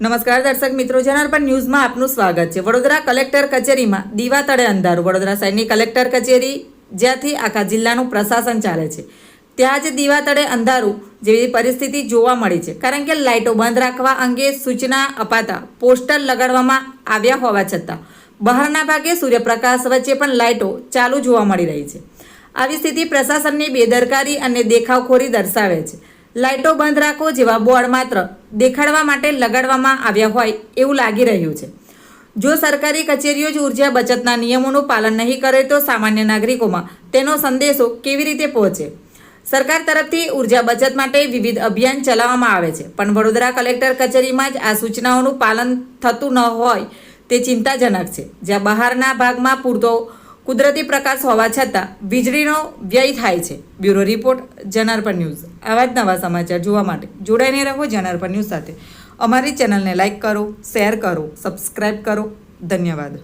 નમસ્કાર દર્શક મિત્રો, જનાર્પણ ન્યૂઝમાં આપનું સ્વાગત છે. વડોદરા કલેક્ટર કચેરીમાં દીવા તળે અંધારું. વડોદરા શહેરની કલેક્ટર કચેરી, જ્યાંથી આખા જિલ્લાનું પ્રશાસન ચાલે છે. ત્યાં જ દીવા તળે અંધારું જેવી પરિસ્થિતિ જોવા મળી છે. કારણ કે લાઇટો બંધ રાખવા અંગે સૂચના અપાતા પોસ્ટર લગાડવામાં આવ્યા હોવા છતાં, બહારના ભાગે સૂર્યપ્રકાશ વચ્ચે પણ લાઇટો ચાલુ જોવા મળી રહી છે. આવી સ્થિતિ પ્રશાસનની બેદરકારી અને દેખાવખોરી દર્શાવે છે. લાઇટો બંધ રાખો જેવા બોર્ડ માત્ર દેખાડવા માટે લગાડવામાં આવ્યા હોય એવું લાગી રહ્યું છે. જો સરકારી કચેરીઓ જ ઊર્જા બચતના નિયમોનું પાલન નહીં કરે તો સામાન્ય નાગરિકોમાં તેનો સંદેશો કેવી રીતે પહોંચે? સરકાર તરફથી ઊર્જા બચત માટે વિવિધ અભિયાન ચલાવવામાં આવે છે, પણ વડોદરા કલેક્ટર કચેરીમાં જ આ સૂચનાઓનું પાલન થતું ન હોય તે ચિંતાજનક છે. જ્યાં બહારના ભાગમાં પૂરતો કુદરતી પ્રકાશ હોવા છતાં વીજળીનો વ્યય થાય છે. Bureau report, Janarpan news. આવા જ નવા સમાચાર જોવા માટે જોડાઈને રહો જનાર્પણ ન્યૂઝ સાથે. અમારી ચેનલને લાઇક કરો, શેર કરો સબસ્ક્રાઈબ કરો. ધન્યવાદ.